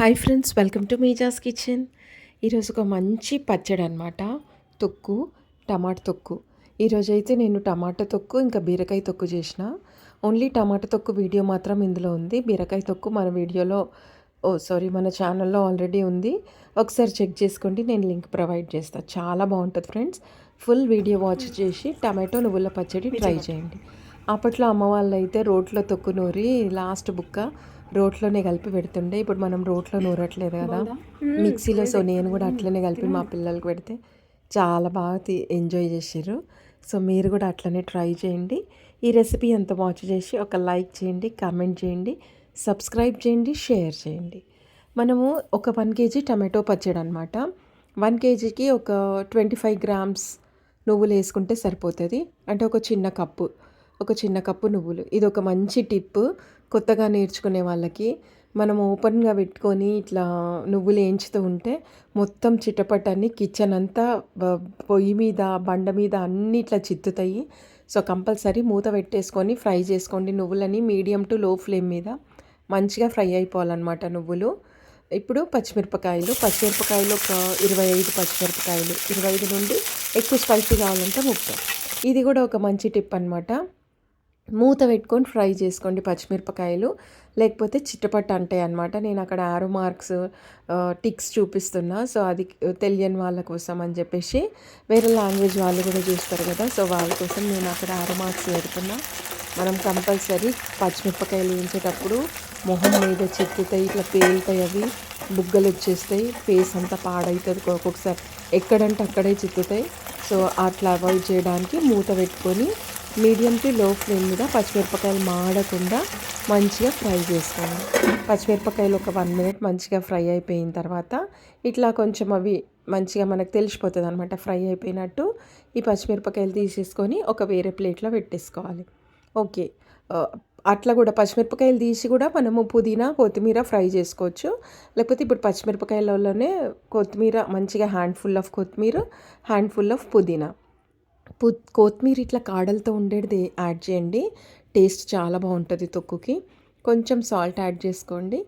Hi friends welcome to Meeja's kitchen. ఈరోజు ఒక మంచి పచ్చడి అనమాట తొక్కు టమాటా తొక్కు. ఈరోజు అయితే నేను టమాటా తొక్కు ఇంకా బీరకాయ తొక్కు చేసిన. ఓన్లీ టమాటా తొక్కు వీడియో మాత్రం ఇందులో ఉంది. బీరకాయ తొక్కు మన వీడియోలో ఓ సారీ మన ఛానల్లో ఆల్రెడీ ఉంది. ఒకసారి చెక్ చేసుకోండి నేను లింక్ ప్రొవైడ్ చేస్తాను చాలా బాగుంటుంది ఫ్రెండ్స్. ఫుల్ వీడియో వాచ్ చేసి టమాటో నువ్వుల పచ్చడి ట్రై చేయండి. అప్పట్లో అమ్మ వాళ్ళు అయితే రోట్లో తొక్కు నూరి లాస్ట్ బుక్క రోట్లోనే కలిపి పెడుతుండే. ఇప్పుడు మనం రోట్లో నూరట్లేదు కదా. మిక్సీలో సో నేను కూడా అట్లనే కలిపి మా పిల్లలకి పెడితే చాలా బాగా ఎంజాయ్ చేసారు సో మీరు కూడా అట్లనే ట్రై చేయండి. ఈ రెసిపీ అంత వాచ్ చేసి ఒక లైక్ చేయండి కామెంట్ చేయండి సబ్స్క్రైబ్ చేయండి షేర్ చేయండి. మనము ఒక వన్ కేజీ టమాటో పచ్చడి అనమాట వన్ కేజీకి ఒక ట్వంటీ ఫైవ్ గ్రామ్స్ నువ్వులు వేసుకుంటే సరిపోతుంది. అంటే ఒక చిన్న కప్పు. ఒక చిన్న కప్పు నువ్వులు. ఇది ఒక మంచి టిప్. కొత్తగా నేర్చుకునే వాళ్ళకి మనం ఓపెన్గా పెట్టుకొని ఇట్లా నువ్వులు వేయించుతూ ఉంటే మొత్తం చిటపటాన్ని కిచెన్ అంతా పొయ్యి మీద బండ మీద అన్ని ఇట్లా చిత్తుతాయి. సో కంపల్సరీ మూత పెట్టేసుకొని ఫ్రై చేసుకోండి నువ్వులని మీడియం టు లో ఫ్లేమ్ మీద. మంచిగా ఫ్రై అయిపోవాలన్నమాట నువ్వులు. ఇప్పుడు పచ్చిమిరపకాయలు. పచ్చిమిరపకాయలు ఒక ఇరవై ఐదు పచ్చిమిరపకాయలు. ఇరవై ఐదు నుండి ఎక్కువ స్పైసీ కావాలంటే ముప్పై. ఇది కూడా ఒక మంచి టిప్ అనమాట మూత పెట్టుకొని ఫ్రై చేసుకోండి పచ్చిమిరపకాయలు లేకపోతే చిట్టపట్ట అంటాయి అనమాట నేను అక్కడ ఆరో మార్క్స్ టిక్స్ చూపిస్తున్నా. సో అది తెలియని వాళ్ళ కోసం అని చెప్పేసి వేరే లాంగ్వేజ్ వాళ్ళు కూడా చూస్తారు కదా. సో వాళ్ళ కోసం నేను అక్కడ ఆరో మార్క్స్ పెడుతున్నా. మనం కంపల్సరీ పచ్చిమిరపకాయలు వేయించేటప్పుడు మొహం మీద చెక్కుతాయి ఇట్లా పేలుతాయి అవి బుగ్గలు వచ్చేస్తాయి ఫేస్ అంతా పాడవుతుంది ఒక్కొక్కసారి ఎక్కడంటే అక్కడే చిక్కుతాయి. సో అట్లా అవాయిడ్ చేయడానికి మూత పెట్టుకొని మీడియం టు లో ఫ్లేమ్ మీద పచ్చిమిరపకాయలు మాడకుండా మంచిగా ఫ్రై చేసుకోండి. పచ్చిమిరపకాయలు ఒక వన్ మినిట్ మంచిగా ఫ్రై అయిపోయిన తర్వాత ఇట్లా కొంచెం అవి మంచిగా మనకు తెలిసిపోతుంది అనమాట ఫ్రై అయిపోయినట్టు ఈ పచ్చిమిరపకాయలు తీసేసుకొని ఒక వేరే ప్లేట్లో పెట్టేసుకోవాలి. ఓకే. అట్లా కూడా పచ్చిమిరపకాయలు తీసి కూడా మనము పుదీనా కొత్తిమీర ఫ్రై చేసుకోవచ్చు. లేకపోతే ఇప్పుడు పచ్చిమిరపకాయలలోనే కొత్తిమీర మంచిగా హ్యాండ్ఫుల్ ఆఫ్ కొత్తిమీర హ్యాండ్ఫుల్ ఆఫ్ పుదీనా. కొత్తిమీర ఇట్లా కాడలతో ఉండేది యాడ్ చేయండి. టేస్ట్ చాలా బాగుంటుంది తొక్కుకి. కొంచెం సాల్ట్ యాడ్ చేసుకోండి.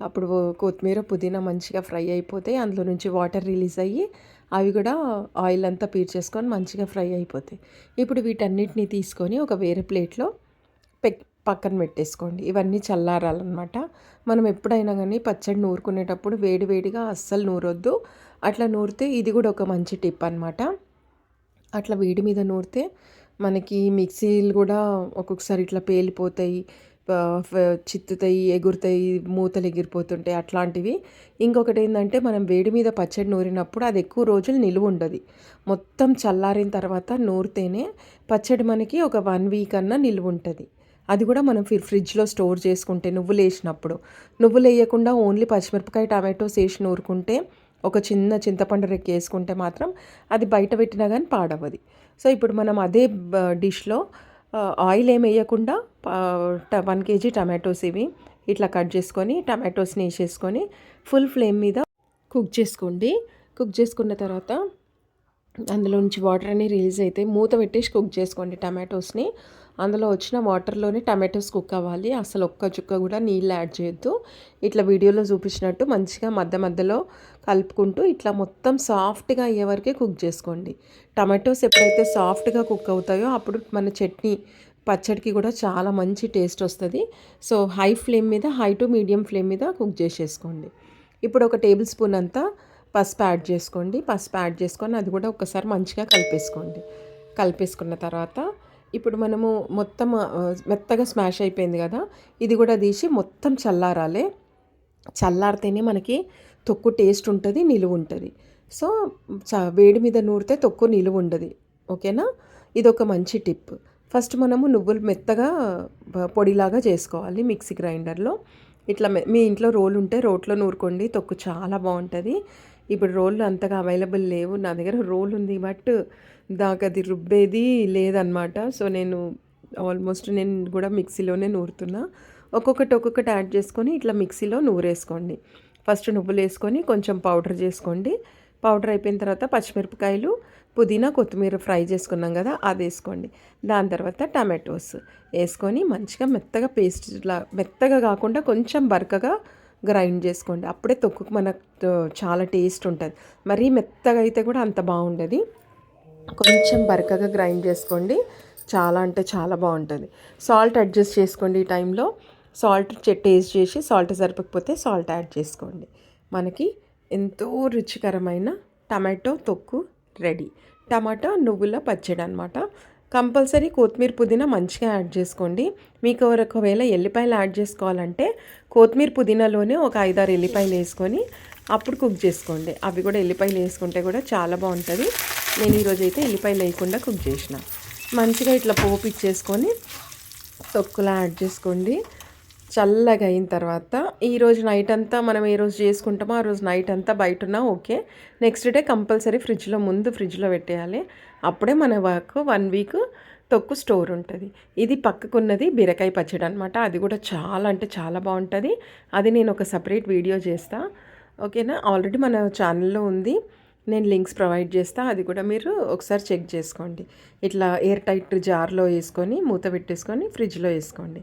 అప్పుడు కొత్తిమీర పుదీనా మంచిగా ఫ్రై అయిపోతాయి అందులో నుంచి వాటర్ రిలీజ్ అయ్యి అవి కూడా ఆయిల్ అంతా పీల్చేసుకొని మంచిగా ఫ్రై అయిపోతాయి. ఇప్పుడు వీటన్నిటిని తీసుకొని ఒక వేరే ప్లేట్లో పెక్ పక్కన పెట్టేసుకోండి. ఇవన్నీ చల్లారాలన్నమాట. మనం ఎప్పుడైనా కానీ పచ్చడి నూరుకునేటప్పుడు వేడివేడిగా అస్సలు నూరొద్దు. అట్లా నూరితే ఇది కూడా ఒక మంచి టిప్ అనమాట అట్లా వేడి మీద నూరితే మనకి మిక్సీలు కూడా ఒక్కొక్కసారి ఇట్లా పేలిపోతాయి చిత్తుతాయి ఎగురుతాయి మూతలు ఎగిరిపోతుంటాయి అట్లాంటివి. ఇంకొకటి ఏంటంటే మనం వేడి మీద పచ్చడి నూరినప్పుడు అది ఎక్కువ రోజులు నిలువ ఉండదు. మొత్తం చల్లారిన తర్వాత నూరితేనే పచ్చడి మనకి ఒక వన్ వీక్ అన్నా నిలువ ఉంటుంది. అది కూడా మనం ఫ్రి ఫ్రిడ్జ్లో స్టోర్ చేసుకుంటే నువ్వులు వేసినప్పుడు నువ్వులు వేయకుండా ఓన్లీ పచ్చిమిరపకాయ టమాటోస్ వేసి నూరుకుంటే ఒక చిన్న చింతపండు రెక్క వేసుకుంటే మాత్రం అది బయట పెట్టినా కానీ పాడవది సో ఇప్పుడు మనం అదే డిష్లో ఆయిల్ ఏం వేయకుండా వన్ కేజీ టమాటోస్ ఇవి ఇట్లా కట్ చేసుకొని టమాటోస్ని వేసేసుకొని ఫుల్ ఫ్లేమ్ మీద కుక్ చేసుకోండి. కుక్ చేసుకున్న తర్వాత అందులో నుంచి వాటర్ అన్ని రిలీజ్ అయితే మూత పెట్టేసి కుక్ చేసుకోండి టమాటోస్ని. అందులో వచ్చిన వాటర్లోనే టమాటోస్ కుక్ అవ్వాలి. అసలు ఒక్క చుక్క కూడా నీళ్ళు యాడ్ చేయొద్దు. ఇట్లా వీడియోలో చూపించినట్టు మంచిగా మధ్య మధ్యలో కలుపుకుంటూ ఇట్లా మొత్తం సాఫ్ట్గా అయ్యే వరకే కుక్ చేసుకోండి. టమాటోస్ ఎప్పుడైతే సాఫ్ట్గా కుక్ అవుతాయో అప్పుడు మన చట్నీ పచ్చడికి కూడా చాలా మంచి టేస్ట్ వస్తుంది. సో హై ఫ్లేమ్ మీద హై టు మీడియం ఫ్లేమ్ మీద కుక్ చేసేసుకోండి. ఇప్పుడు ఒక టేబుల్ స్పూన్ అంతా పసుపు యాడ్ చేసుకోండి. పసుపు యాడ్ చేసుకొని అది కూడా ఒకసారి మంచిగా కలిపేసుకోండి. కలిపేసుకున్న తర్వాత ఇప్పుడు మనము మొత్తం మెత్తగా స్మాష్ అయిపోయింది కదా ఇది కూడా తీసి మొత్తం చల్లారాలే. చల్లారితేనే మనకి తొక్కు టేస్ట్ ఉంటుంది నిలువ ఉంటుంది. సో చ వేడి మీద నూరితే తొక్కు నిలువ ఉండదు. ఓకేనా? ఇది ఒక మంచి టిప్. ఫస్ట్ మనము నువ్వులు మెత్తగా పొడిలాగా చేసుకోవాలి మిక్సీ గ్రైండర్లో. ఇట్లా మీ ఇంట్లో రోలు ఉంటే రోట్లో నూరుకోండి తొక్కు చాలా బాగుంటుంది. ఇప్పుడు రోళ్ళు అంతగా అవైలబుల్ లేవు. నా దగ్గర రోల్ ఉంది బట్ దాకా అది రుబ్బేది లేదనమాట సో నేను ఆల్మోస్ట్ నేను కూడా మిక్సీలోనే నూరుతున్నా. ఒక్కొక్కటి ఒక్కొక్కటి యాడ్ చేసుకొని ఇట్లా మిక్సీలో నూరేసుకోండి. ఫస్ట్ నువ్వులు వేసుకొని కొంచెం పౌడర్ చేసుకోండి. పౌడర్ అయిపోయిన తర్వాత పచ్చిమిరపకాయలు పుదీనా కొత్తిమీర ఫ్రై చేసుకున్నాం కదా అది వేసుకోండి. దాని తర్వాత టమాటోస్ వేసుకొని మంచిగా మెత్తగా పేస్ట్ ఇట్లా మెత్తగా కాకుండా కొంచెం బరకగా గ్రైండ్ చేసుకోండి. అప్పుడే తొక్కుకు మనకు చాలా టేస్ట్ ఉంటుంది. మరీ మెత్తగా అయితే కూడా అంత బాగుండదు. కొంచెం బరకగా గ్రైండ్ చేసుకోండి. చాలా అంటే చాలా బాగుంటుంది. సాల్ట్ అడ్జస్ట్ చేసుకోండి ఈ టైంలో. సాల్ట్ టేస్ట్ చేసి సాల్ట్ సరిపోకపోతే సాల్ట్ యాడ్ చేసుకోండి. మనకి ఎంతో రుచికరమైన టమాటో తొక్కు రెడీ. టమాటా నువ్వుల పచ్చడి అనమాట కంపల్సరీ కొత్తిమీర పుదీనా మంచిగా యాడ్ చేసుకోండి. మీకు ఒకవేళ ఎల్లిపాయలు యాడ్ చేసుకోవాలంటే కొత్తిమీర పుదీనాలోనే ఒక ఐదారు ఎల్లిపాయలు వేసుకొని అప్పుడు కుక్ చేసుకోండి. అవి కూడా ఎల్లిపాయలు వేసుకుంటే కూడా చాలా బాగుంటుంది. నేను ఈరోజు అయితే ఎల్లిపాయలు వేయకుండా కుక్ చేసిన. మంచిగా ఇట్లా పోపు ఇచ్చేసుకొని తొక్కులా యాడ్ చేసుకోండి. చల్లగా అయిన తర్వాత ఈరోజు నైట్ అంతా మనం ఏ రోజు చేసుకుంటామో ఆ రోజు నైట్ అంతా బయట ఉన్నా ఓకే. నెక్స్ట్ డే కంపల్సరీ ఫ్రిడ్జ్లో ముందు ఫ్రిడ్జ్లో పెట్టేయాలి. అప్పుడే మన వర్క్ వన్ వీక్ తొక్కు స్టోర్ ఉంటుంది. ఇది పక్కకున్నది బీరకాయ పచ్చడి అనమాట అది కూడా చాలా అంటే చాలా బాగుంటుంది. అది నేను ఒక సపరేట్ వీడియో చేస్తా ఓకేనా? ఆల్రెడీ మన ఛానల్లో ఉంది. నేను లింక్స్ ప్రొవైడ్ చేస్తా. అది కూడా మీరు ఒకసారి చెక్ చేసుకోండి. ఇట్లా ఎయిర్ టైట్ జార్లో వేసుకొని మూత పెట్టేసుకొని ఫ్రిడ్జ్లో వేసుకోండి.